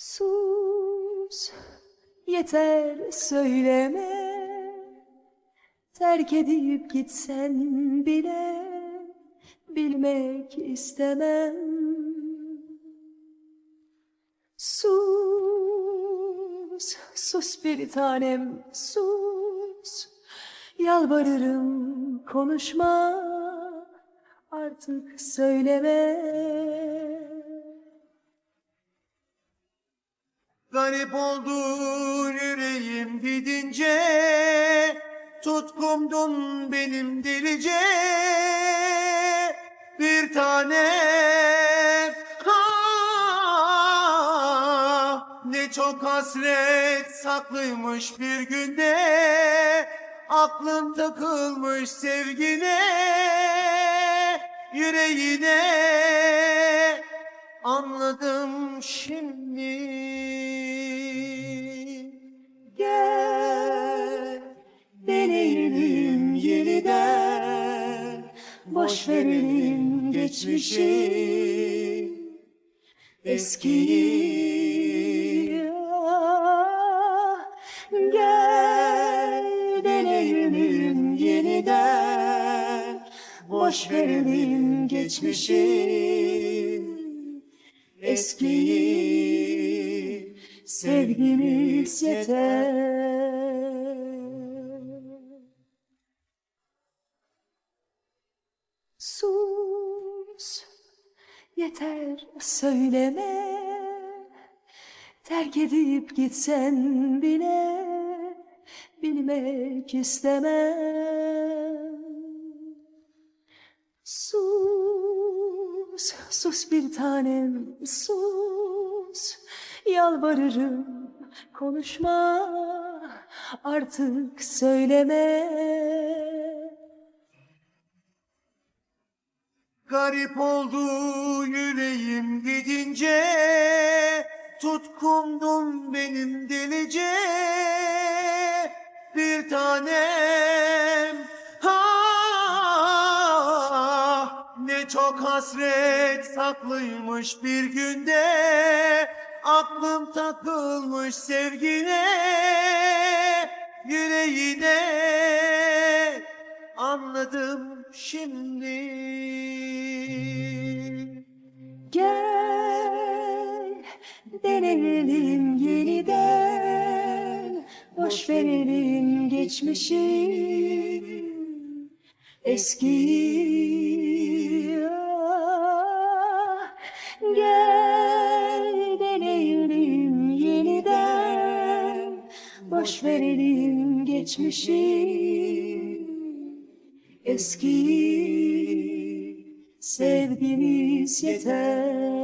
Sus, yeter söyleme. Terk edip gitsen bile bilmek istemem. Sus, sus bir tanem, sus. Yalvarırım konuşma, artık söyleme. Garip oldu yüreğim gidince Tutkumdun benim delice. Bir tanem Ah, Ne çok hasret saklıymış bir günde Aklım takılmış sevgine Yüreğine. Anladım şimdi deneyelim yeniden. Boş verelim geçmişi, eskiyi. Gel, deneyelim yeniden. Boş verelim geçmişi, eskiyi. Sevgimiz yeter. Yeter söyleme. Terk edip gitsen bile bilmek istemem. Sus, sus bir tanem, sus. Yalvarırım konuşma, artık söyleme. Garip oldu yüreğim gidince. Tutkumdun benim delice. Bir tanem. Ah, Ne çok hasret saklıymış bir günde. Aklım takılmış sevgine. Yüreğine. Anladım şimdi Gel, deneyelim yeniden. Boş verelim geçmişi, eskiyi. Ah, Gel, deneyelim yeniden. Boş verelim geçmişi, eskiyi. Sevgimiz yeter.